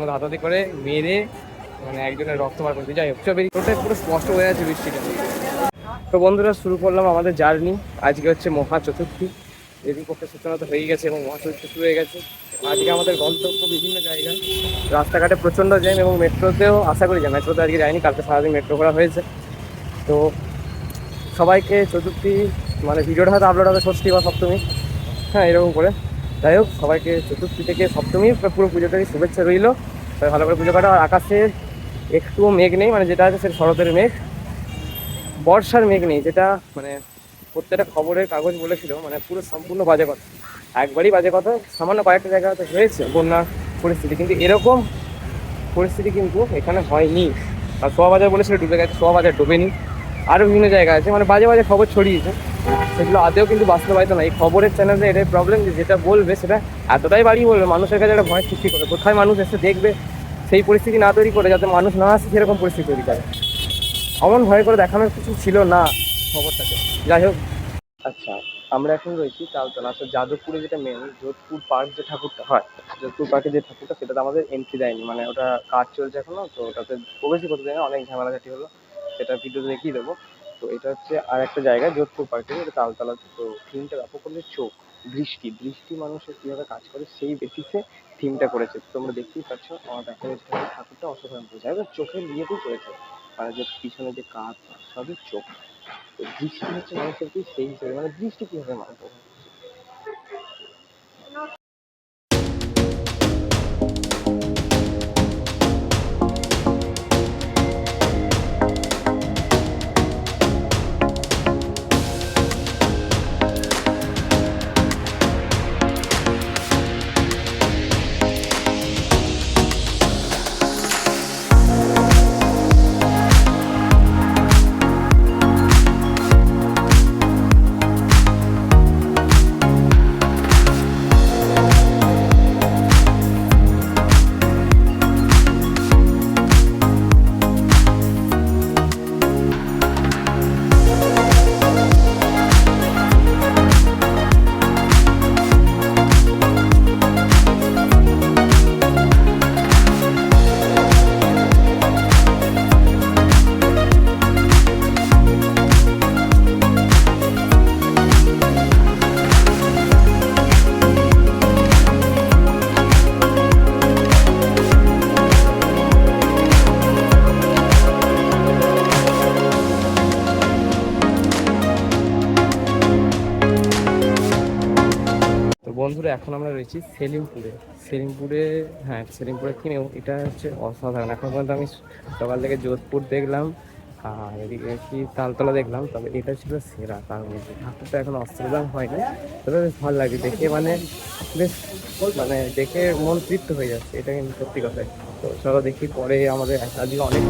মধ্যে হাতাহাতি করে মেরে মানে একজনের রক্ত বার করতে যাই হোক, চল বেরিয়ে ওটা পুরো স্পষ্ট হয়ে আছে বৃষ্টিটা তো বন্ধুরা, শুরু করলাম আমাদের জার্নি। আজকে হচ্ছে মহা চতুর্থী দেবী পক্ষে সূচনা তো হয়ে গেছে এবং মহা শুরু হয়ে গেছে। আজকে আমাদের গন্তব্য বিভিন্ন জায়গায় রাস্তাঘাটে প্রচণ্ড জ্যাম এবং মেট্রোতেও, আশা করি যে মেট্রোতে আজকে যায়নি কালকে সারাদিন মেট্রো করা হয়েছে। তো সবাইকে চতুর্থী মানে ভিডিওটা হয়তো আপলোড হবে ষষ্ঠী বা সপ্তমী। হ্যাঁ এরকম করে। যাই হোক, সবাইকে চতুর্থী থেকে সপ্তমী পুরো পুজোটাকে শুভেচ্ছা রইল। সবাই ভালো করে পুজো কাটা আর আকাশে একটুও মেঘ নেই মানে যেটা আছে সেটা শরতের মেঘ। বর্ষার মেঘ নেই, যেটা মানে প্রত্যেকটা খবরের কাগজ বলেছিল মানে পুরো সম্পূর্ণ বাজে কথা। একবারই বাজে কথা, সামান্য কয়েকটা জায়গাতে হয়েছে বন্যার পরিস্থিতি, কিন্তু এরকম পরিস্থিতি কিন্তু এখানে হয়নি। আর সোয়া বাজার বলেছিল ডুবে গেছে সোয়া বাজার ডুবেনি। আরও বিভিন্ন জায়গা আছে মানে বাজে বাজে খবর ছড়িয়েছে। সেগুলো আদেও কিন্তু বাস্তবায়িত না এই খবরের চ্যানেলে এটাই প্রবলেম যে যেটা বলবে সেটা এতটাই বাড়িয়ে বলবে। মানুষের কাছে একটা ভয় সৃষ্টি করে কোথায় মানুষ এসে দেখবে, সেই পরিস্থিতি না তৈরি করে যাতে মানুষ না আসে সেরকম পরিস্থিতি তৈরি করে। অমন ভয় করে দেখানোর কিছু ছিল না খবরটাকে যাই হোক। আচ্ছা আমরা এখন রয়েছি তালতলা আসলে যাদবপুরে যেটা মেন যোধপুর পার্ক যে ঠাকুরটা হয়, যোধপুর পার্কে যে ঠাকুরটা, সেটাতে আমাদের এন্ট্রি দেয়নি। মানে ওটা কাজ চলছে এখনও, তো ওটাতে প্রবেশই করতে দেয় না অনেক ঝামেলাঝাটি হলো। সেটা ভিডিও দেখিয়ে দেবো। তো এটা হচ্ছে আর একটা জায়গা, যোধপুর পার্কে এটা তালতলা। তো থিমটা ব্যাপক করলে চোখ, দৃষ্টি দৃষ্টি মানুষের কীভাবে কাজ করে সেই বেসিসে থিমটা করেছে। তোমরা দেখতেই পাচ্ছ, আমার যাচ্ছে ঠাকুরটা অসাধারণ করেছে। একদম চোখের নিয়েতেই করেছে আর যে পিছনে যে কাঁচ সবই চোখ। তো দৃষ্টি হচ্ছে মানুষের কি? সেই হিসেবে। মানে দৃষ্টি কীভাবে মানুষ এখন আমরা রয়েছি সেলিমপুরে। সেলিমপুরে হ্যাঁ সেলিমপুরে কিনেও। এটা হচ্ছে অসাধারণ। এখন পর্যন্ত আমি সকাল থেকে যোধপুর দেখলাম, আর এদিকে কি তালতলা দেখলাম, তবে এটা ছিল সেরা তার মধ্যে। ঠাকুরটা এখন অস্ত্রদান হয়নি, তবে বেশ ভালো লাগে দেখে মানে বেশ মানে দেখে মন তৃপ্ত হয়ে যাচ্ছে। এটা কিন্তু সত্যি কথাই তো চলো দেখি পরে আমাদের আজকে অনেক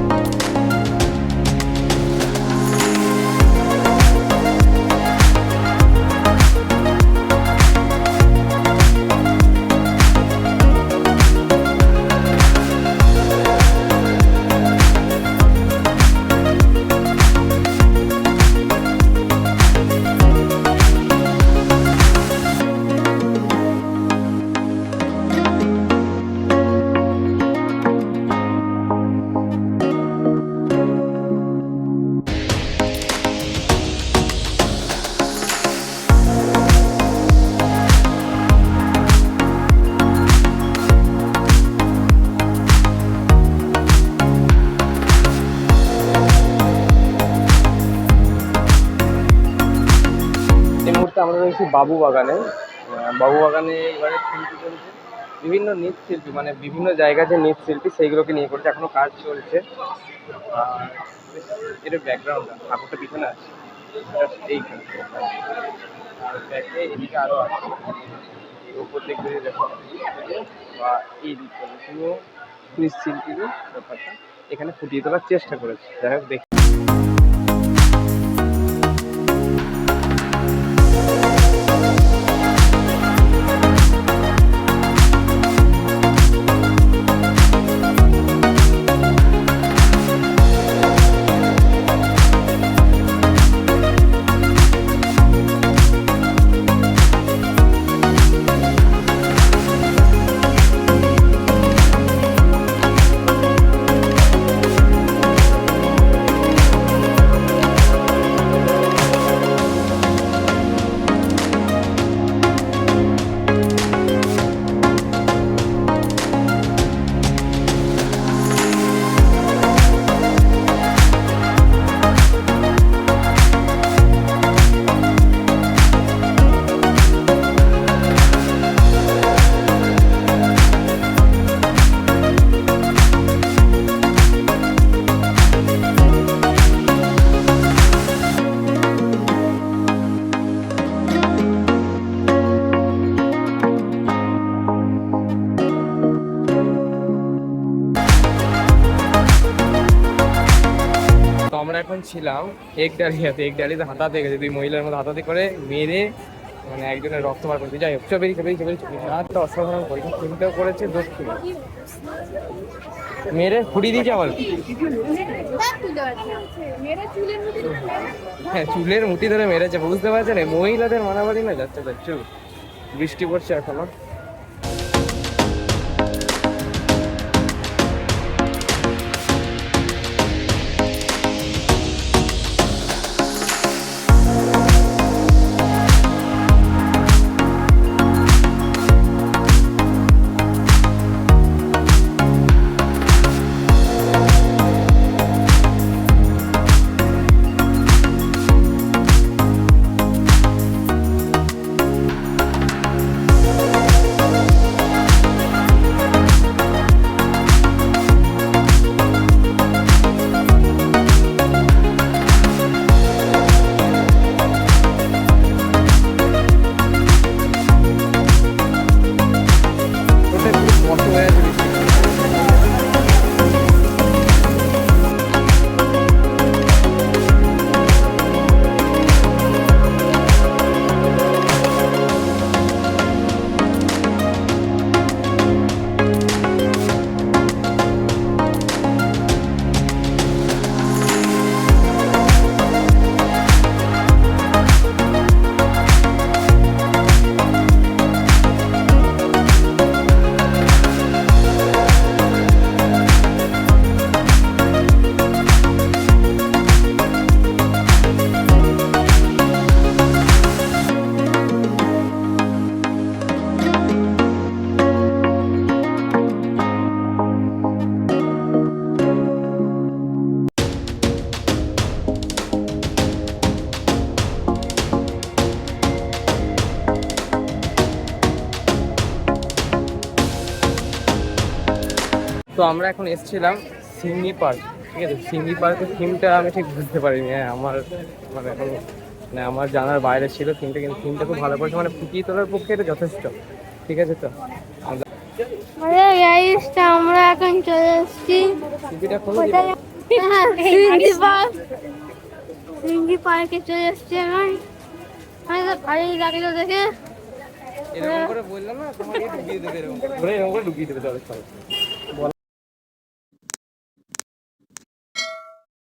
আমরা রয়েছি বাবু বাগানে। বাবু বাগানে এবারে শিল্পী চলছে। বিভিন্ন নৃত্যশিল্পী মানে বিভিন্ন জায়গায় যে নৃত্যশিল্পী, সেইগুলোকে নিয়ে করছে। এখনও কাজ চলছে। আর এটা ব্যাকগ্রাউন্ড ঠাকুরটা পিছনে আছে। এইখানে। আর ব্যাকে এদিকে আরও আছে। এই উপর দিয়ে বা এই দিক থেকে পুরো এখানে ফুটিয়ে তোলার চেষ্টা করেছে। যাই হোক, দেখি। ছিলাম এক ডালিয়াতে এক ডালিতে হাতাতে গেছে, দুই মহিলার মধ্যে হাতাতে করে মেরে মানে একজনের রক্ত বার করতে যাই হোক চল বেরিয়েছে বেরিয়েছে হাতটা অসাধারণ করে চিন্তাও করেছে দক্ষিণ মেরে ফুড়ি দিয়েছে আবার। হ্যাঁ চুলের মুঠি ধরে মেরেছে, বুঝতে পারছেন? মহিলাদের মারামারি না, যাচ্ছে যাচ্ছে। বৃষ্টি পড়ছে এখনও। আমরা এখন এসেছিলাম সিঙ্গি পার্ক ঠিক আছে? সিঙ্গি পার্কের থিমটা আমি ঠিক বুঝতে পারিনি হ্যাঁ আমার মানে এখন মানে আমার জানার বাইরে ছিল থিমটা কিন্তু থিমটা খুব ভালো করেছে মানে ফুটিয়ে তোলার পক্ষে এটা যথেষ্ট ঠিক আছে তো? আমরা আরে আমরা এখন চলে এসেছি। টিভিটা খুলে হ্যাঁ, সিঙ্গি পার্ক। সিঙ্গি পার্কে চলে এসেছি এখন। আমি তো ভালোই লাগল দেখে। এরকম করে বললাম না তোমাকে ঢুকিয়ে দেবে এরকম করে। এরকম করে ঢুকিয়ে দেবে তলে